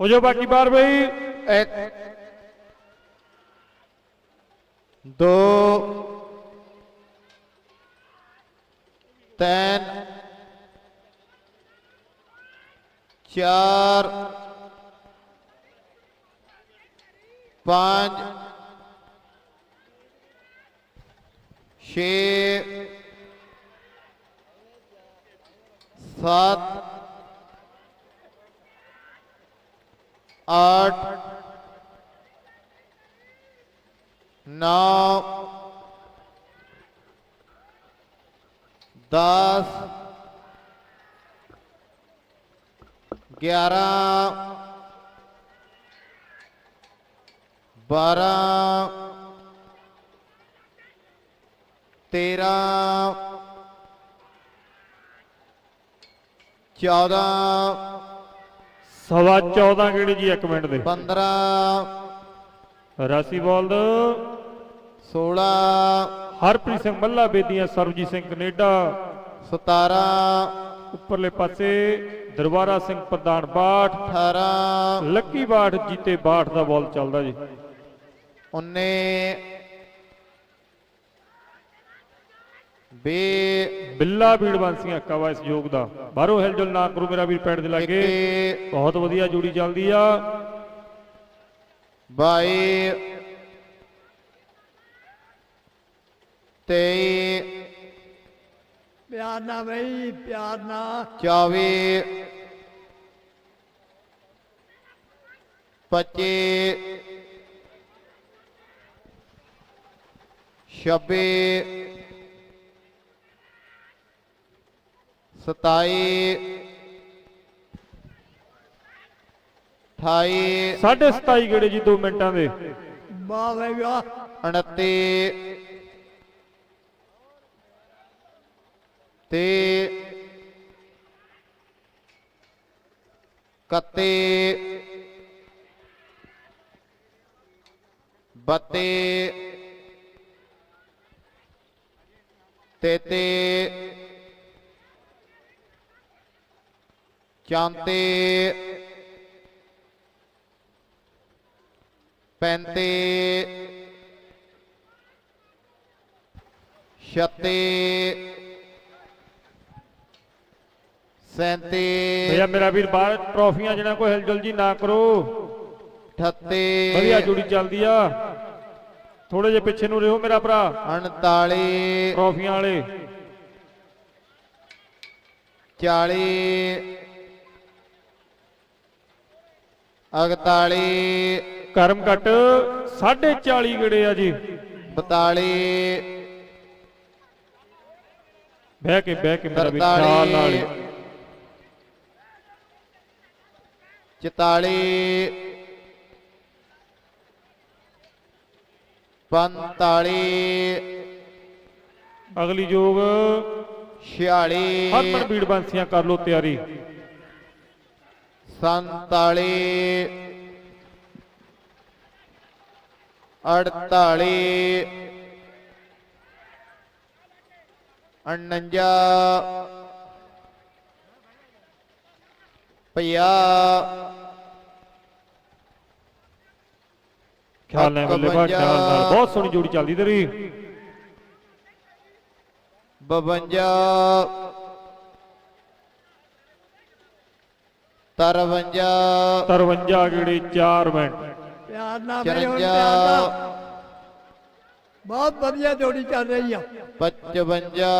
हो बाकी बार भाई। एक दो तीन चार पाँच छत 8 9 10 11 12 13 14 ਸਵਾ 14 ਗੇੜੀ ਜੀ 1 ਮਿੰਟ ਦੇ। 15 ਰਾਸੀ ਬਾਲ 16 ਹਰਪ੍ਰੀਤ ਸਿੰਘ ਮੱਲਾ ਬੇਦੀਆਂ ਸਰਵਜੀਤ ਸਿੰਘ ਕੈਨੇਡਾ। 17 ਉੱਪਰਲੇ ਪਾਸੇ ਦਰਬਾਰਾ ਸਿੰਘ ਪ੍ਰਧਾਨ ਬਾਠ। 18 ਲੱਕੀ ਬਾਠ ਜੀਤੇ ਬਾਠ ਦਾ ਬਾਲ ਚੱਲਦਾ ਜੀ। 19 ਬੇ ਬਿੱਲਾ ਬੀੜ ਬੰਸੀਆਂ ਕਵਾ ਇਸ ਯੋਗ ਦਾ। ਬਾਹਰੋਂ ਹਿਲਜੁਲ ਨਾ ਕਰੋ ਮੇਰਾ ਵੀਰ ਪੈੜ ਦੇ ਲਾਗੇ। ਬਹੁਤ ਵਧੀਆ ਜੋੜੀ ਚੱਲਦੀ ਆ। ਬਾਈ ਤੇ ਪਿਆਰ ਨਾ ਬਈ ਪਿਆਰ ਨਾ 24 25 26 27 28 27 ਗੇੜੇ ਜੀ 2 ਮਿੰਟਾਂ ਦੇ? ਵਾਹ 29 ਤੇ 31 32 33 ਚੌਂਤੇ। 35 ਛੱਤੇ। 37 ਭਈਆ ਮੇਰਾ ਵੀਰ ਬਾਹਰ ਟਰੋਫੀਆਂ ਜਿਹੜਾ ਕੋਈ ਹਿਲਜੁਲ ਜੀ ਨਾ ਕਰੋ। 38 ਵਧੀਆ ਜੁੜੀ ਚੱਲਦੀ ਆ। ਥੋੜੇ ਜੇ ਪਿੱਛੇ ਨੂੰ ਰਹੋ ਮੇਰਾ ਭਰਾ। 39 ਟਰੋਫੀਆਂ ਵਾਲੇ। 40 41 ਕਰਮ ਘਟ 40 ਗੇੜੇ ਆ ਜੀ। 42 ਬਹਿ ਕੇ ਬਹਿ ਕੇ ਮੇਰਾ ਵੀਰ ਖਿਆਲ ਨਾਲ ਹੀ। 44 45 ਅਗਲੀ ਜੋਗ। 46 ਹਰਮਨ ਬੀੜ ਬੰਸੀਆਂ ਕਰ ਲੋ ਤਿਆਰੀ। 47 48 49 50 ਖਿਆਲ ਨਾਲ ਬੱਲੇ ਬਾ ਖਿਆਲ ਨਾਲ। ਬਹੁਤ ਸੋਹਣੀ ਜੋੜੀ ਚੱਲਦੀ ਤੇਰੀ। 52 53 53 ਗੇੜੇ 4 ਮਿੰਟ ਪਿਆਰ ਨਾਲ ਬਈ ਹੁਣ 54 ਪਿਆਰ ਨਾਲ। ਬਹੁਤ ਵਧੀਆ ਜੋੜੀ ਚੱਲ ਰਹੀ ਆ। 55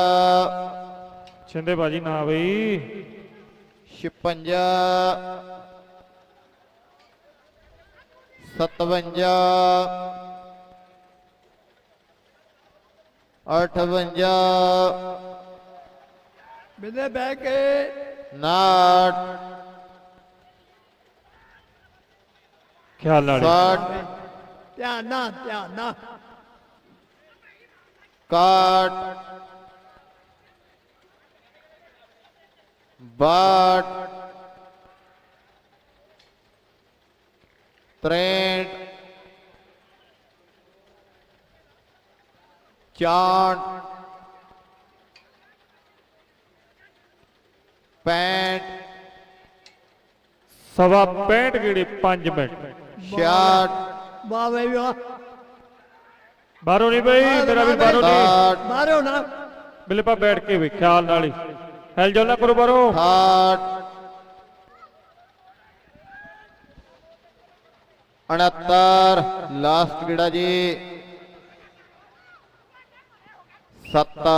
ਛਿੰਦੇ ਬਾਜੀ ਨਾ ਬਈ। 56 57 58 ਬਿਲੇ ਬਹਿ ਕੇ। 59 ਖਿਆਲ ਨਾਲ ਹੀ। 60 ਧਿਆਨ ਨਾਲ ਧਿਆਨ ਨਾਲ 61 62 63 64 65 ਸਵਾ 65 ਗੇੜੇ 5 ਮਿੰਟ 66 ਵਾਹ ਬਈ ਵਾਹ ਬਾਹਰੋਂ ਨਹੀਂ ਬਈ ਮੇਰਾ ਵੀ ਬਾਹਰੋਂ ਨਹੀਂ 67 ਮਾਰੋ ਨਾ ਬਿਲੇ ਪਾ ਬੈਠ ਕੇ ਵੇ ਖਿਆਲ ਨਾਲ ਹੀ ਹੈਲ ਜੋਲ ਨਾ ਕਰੋ ਬਾਹਰੋਂ 68 69 ਲਾਸਟ ਕਿਹੜਾ ਜੀ 70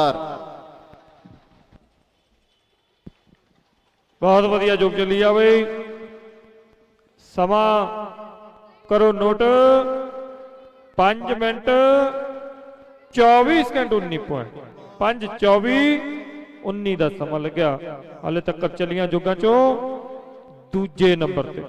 ਬਹੁਤ ਵਧੀਆ ਜੋਗ ਚੱਲੀ ਆ ਬਈ ਸਮਾਂ ਕਰੋ ਨੋਟ। 5 ਮਿੰਟ 24 ਸਕਿੰਟ 19 ਪੁਆਇੰਟ 5 24 19 ਦਾ ਸਮਾਂ ਲੱਗਿਆ। ਹਾਲੇ ਤੱਕ ਚੱਲੀਆਂ ਜੋਗਾਂ ਚੋਂ ਦੂਜੇ ਨੰਬਰ ਤੇ।